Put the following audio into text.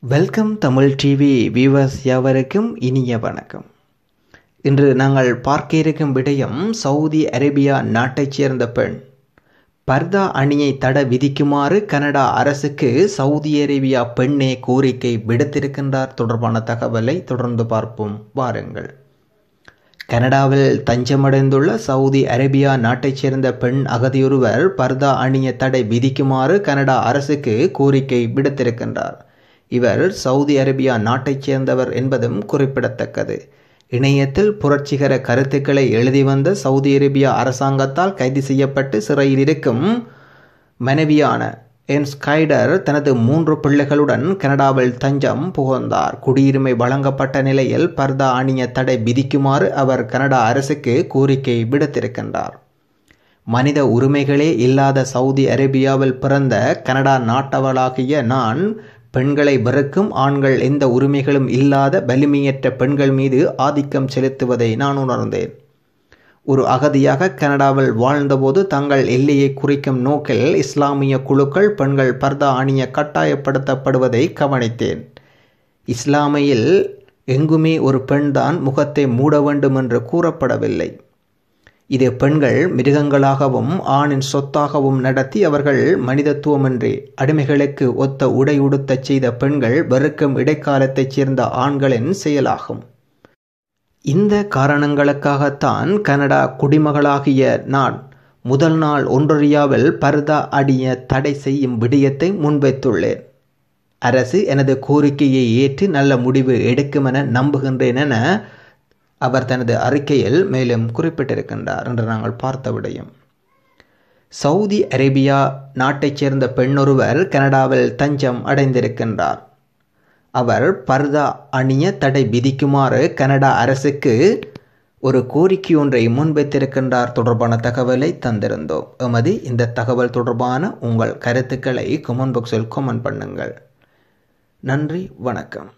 Welcome Tamil TV viewers யாவருக்கும் இனிய வணக்கம். இன்று நாங்கள் பார்க்க இருக்கும் விடயம் சவுதி அரேபியா நாட்டைச் சேர்ந்த பெண். பர்தா அணியை தட விதிக்குமாறு கனடா அரசுக்கு சவுதி அரேபியா பெண்ணே கோரிக்கை விடுத்திருக்கின்றார் தொடர்பான தகவலை தொடர்ந்து பார்ப்போம். வாருங்கள். கனடாவில் தஞ்சமடைந்துள்ள சவுதி அரேபியா நாட்டைச் சேர்ந்த பெண் அகதியொருவர் பர்தா அணிய தடை விதிக்குமாறு கனடா அரசுக்கு கோரிக்கை விடுத்திருக்கின்றார். இவர் சவுதி அரேபியா நாட்டைச் சேர்ந்தவர் என்பதும் குறிப்பிடத்தக்கது. இணையத்தில் புரட்சிகர கருத்துக்களை எழுதி வந்த சவுதி அரேபியா அரசாங்கத்தால் கைது செய்யப்பட்டு சிறையில் இருக்கும் மனைவியான என் ஸ்கைடர் தனது மூன்று பிள்ளைகளுடன் கனடாவில் தஞ்சம் புகுந்தார். குடியுரிமை வழங்கப்பட்ட நிலையில் பர்தா அணிய தடை விதிக்குமாறு அவர் கனடா அரசுக்கு கோரிக்கை விடுத்திருக்கின்றார். மனித உரிமைகளே இல்லாத சவுதி அரேபியாவில் பிறந்த கனடா நாட்டவளாகிய நான் பெண்களை வெறுக்கும் ஆண்கள் எந்த உரிமைகளும் இல்லாத வலிமையற்ற பெண்கள் மீது ஆதிக்கம் செலுத்துவதை நான் உணர்ந்தேன். ஒரு அகதியாக கனடாவில் வாழ்ந்தபோது தங்கள் எல்லையை குறிக்கும் நோக்கில் இஸ்லாமிய குழுக்கள் பெண்கள் பர்தா அணிய கட்டாயப்படுத்தப்படுவதை கவனித்தேன். இஸ்லாமியில் எங்குமே ஒரு பெண்தான் முகத்தை மூட வேண்டும் என்று கூறப்படவில்லை. இது பெண்கள் மிருகங்களாகவும் ஆணின் சொத்தாகவும் நடத்தி அவர்கள் மனிதத்துவமின்றி அடிமைகளுக்கு ஒத்த உடை உடுத்தச் செய்த பெண்கள் வெறுக்கும் இடைக்காலத்தைச் சேர்ந்த ஆண்களின் செயலாகும். இந்த காரணங்களுக்காகத்தான் கனடா குடிமகளாகிய நான் முதல் நாள் ஒன்றொரியாவில் பர்தா அடிய தடை செய்யும் விடயத்தை முன்வைத்துள்ளேன். அரசு எனது கோரிக்கையை ஏற்று நல்ல முடிவு எடுக்கும் என நம்புகின்றேன் என அவர் தனது அறிக்கையில் மேலும் குறிப்பிட்டிருக்கின்றார் என்று நாங்கள் பார்த்த விடையும். சவுதி அரேபியா நாட்டைச் சேர்ந்த பெண்ணொருவர் கனடாவில் தஞ்சம் அடைந்திருக்கின்றார். அவர் பர்தா அணிய தடை விதிக்குமாறு கனடா அரசுக்கு ஒரு கோரிக்கை ஒன்றை முன்வைத்திருக்கின்றார் தொடர்பான தகவலை தந்திருந்தோம். எமது இந்த தகவல் தொடர்பான உங்கள் கருத்துக்களை கமெண்ட் பாக்ஸில் கமெண்ட் பண்ணுங்கள். நன்றி வணக்கம்.